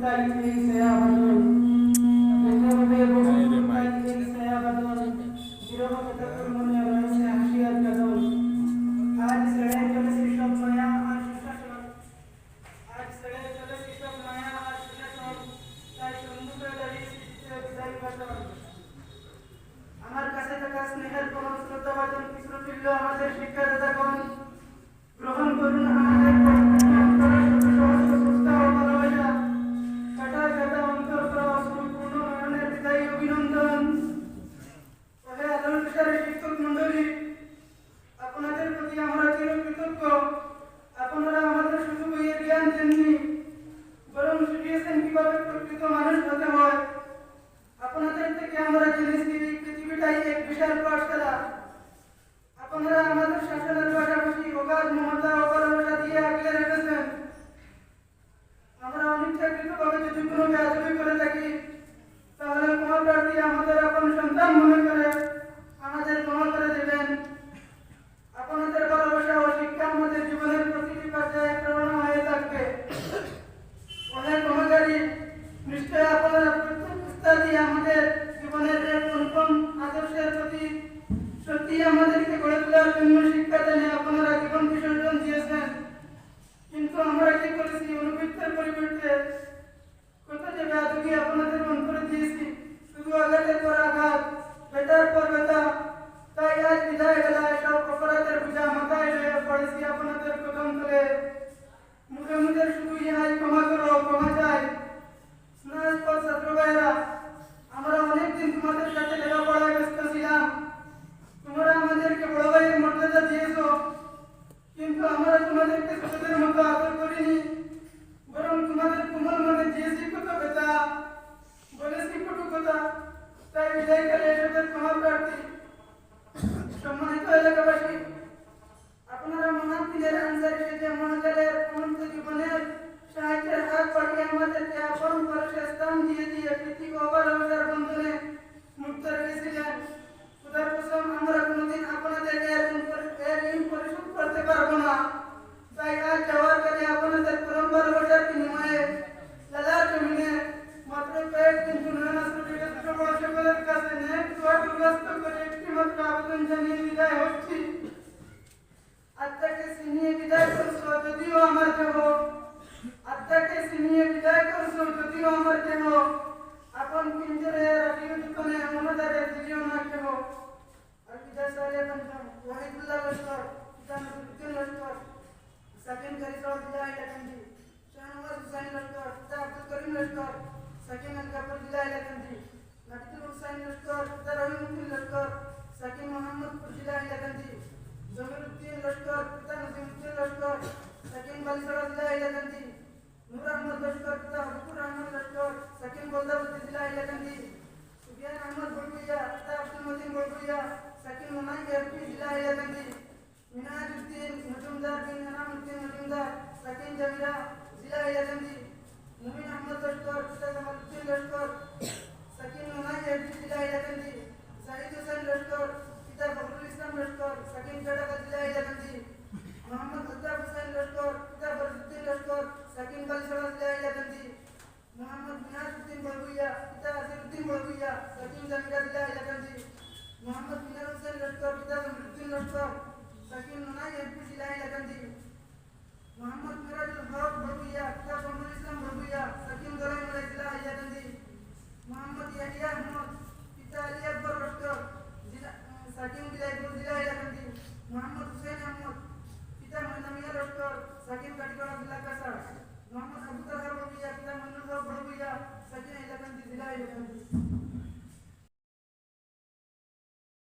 Thank you, Mr. আমরা জেনেছি পৃথিবীটাই এক বিশাল পাঠশালা আপনারা আমাদের শাসনের পাশাপাশি অগাধ মমতা ও ভালোবাসা দিয়ে আগলে রেখেছেন আমরা অনিচ্ছাকৃতভাবে যদি কোনো বেয়াদবি করে থাকি তাহলে ক্ষমা প্রার্থী আমাদের আপন সন্তান মনে করে আমাদের ক্ষমা করে দেবেন আপনাদের ভালোবাসা ও শিক্ষা আমাদের জীবনের প্রতিটি পর্যায়ে প্রেরণা হয়ে থাকবে অনেক ক্ষমাকারী নিশ্চয় আপনারা প্রত্যেক উস্তাদি আমাদের জীবনের এক অনুপম আদর্শের প্রতি সত্যি আমাদেরকে গড়ে তোলার জন্য শিক্ষা দানে, আপনারা জীবন বিসর্জন দিয়েছেন। কিন্তু আমরা কি করেছি? অনুবৃত্তের পরিবর্তে কত যে বেয়াদবি আপনাদের অন্তরে দিয়েছি, শুধু আঘাতের পর আঘাত বেতার পর বেতা তাই আজ বিদায় বেলায় সব অপরাধের বোঝা মাথায় লয়ে পড়েছি আপনাদের কদম তলে। মুখে মুখে শুধু ইহাই ক্ষমা করো ক্ষমা চাই স্নাতক ছাত্র ভাইরা আমরা অনেকদিন তোমাদের সাথে লেখাপড়ায় ব্যস্ত ছিলাম তোমরা আমাদেরকে বড় ভাইয়ের মর্যাদা দিয়েছ কিন্তু আমরা তোমাদেরকে ছোটদের মতো আদর করিনি, বরং তোমাদের কোমল মনে দিয়েছি কত ব্যথা বলেছি কটু কথা, তাই বিদায়কালে এসবের ক্ষমা প্রার্থী সম্মানিত এলাকাবাসী, আপনারা মহান দিনের আনসার এসেছে মহাকালের অনন্ত জীবনের সাহায্যের হাত পাঠিয়ে আমাদেরকে আপন পরশে স্থান দিয়ে দিয়ে পৃথিবী অবলম্বনের বন্ধনে দোয়া দুর্গস্ত করে একটি মাত্র আবেদন জানিয়ে বিদায় হচ্ছি আত্মাকে চিনিয়ে বিদায় করছ যদিও আমার দেহ আত্মাকে চিনিয়ে বিদায় করছ যদিও আমার দেহ আপন পিঞ্জরে রাখিও জীবনে মনদারে দিও না কেহ আর বিদায় সালে পঞ্চম ওয়াহিদুল্লাহ লস্কর পিতা নজরুদ্দিন লস্কর সেকেন্ড কারি সব বিদায় লাগান্দি শাহনওয়াজ হুসাইন লস্কর পিতা আব্দুল করিম লস্কর সেকেন্ড আলকাপুর বিদায় লাগান্দি নাবিদুল হুসাইন লস্কর পিতা রহিমুদ্দিন লস্কর সেকেন্ড মোহাম্মদপুর বিদায় লাগান্দি জমিরুদ্দিন লস্কর পিতা নজিমুদ্দিন লস্কর সেকেন্ড বালিসড়া জেলা ইলাকান্দি নূর আহমদ লস্কর পিতা হবিবুর রহমান লস্কর সেকেন্ড বলদাবতী জেলা ইলাকান্দি সুবিয়ান আহমদ বড়গুইয়া পিতা আব্দুল মতিন বড়গুইয়া সেকেন্ড মোনাই এমপি জেলা ইলাকান্দি মিনাজুদ্দিন जन का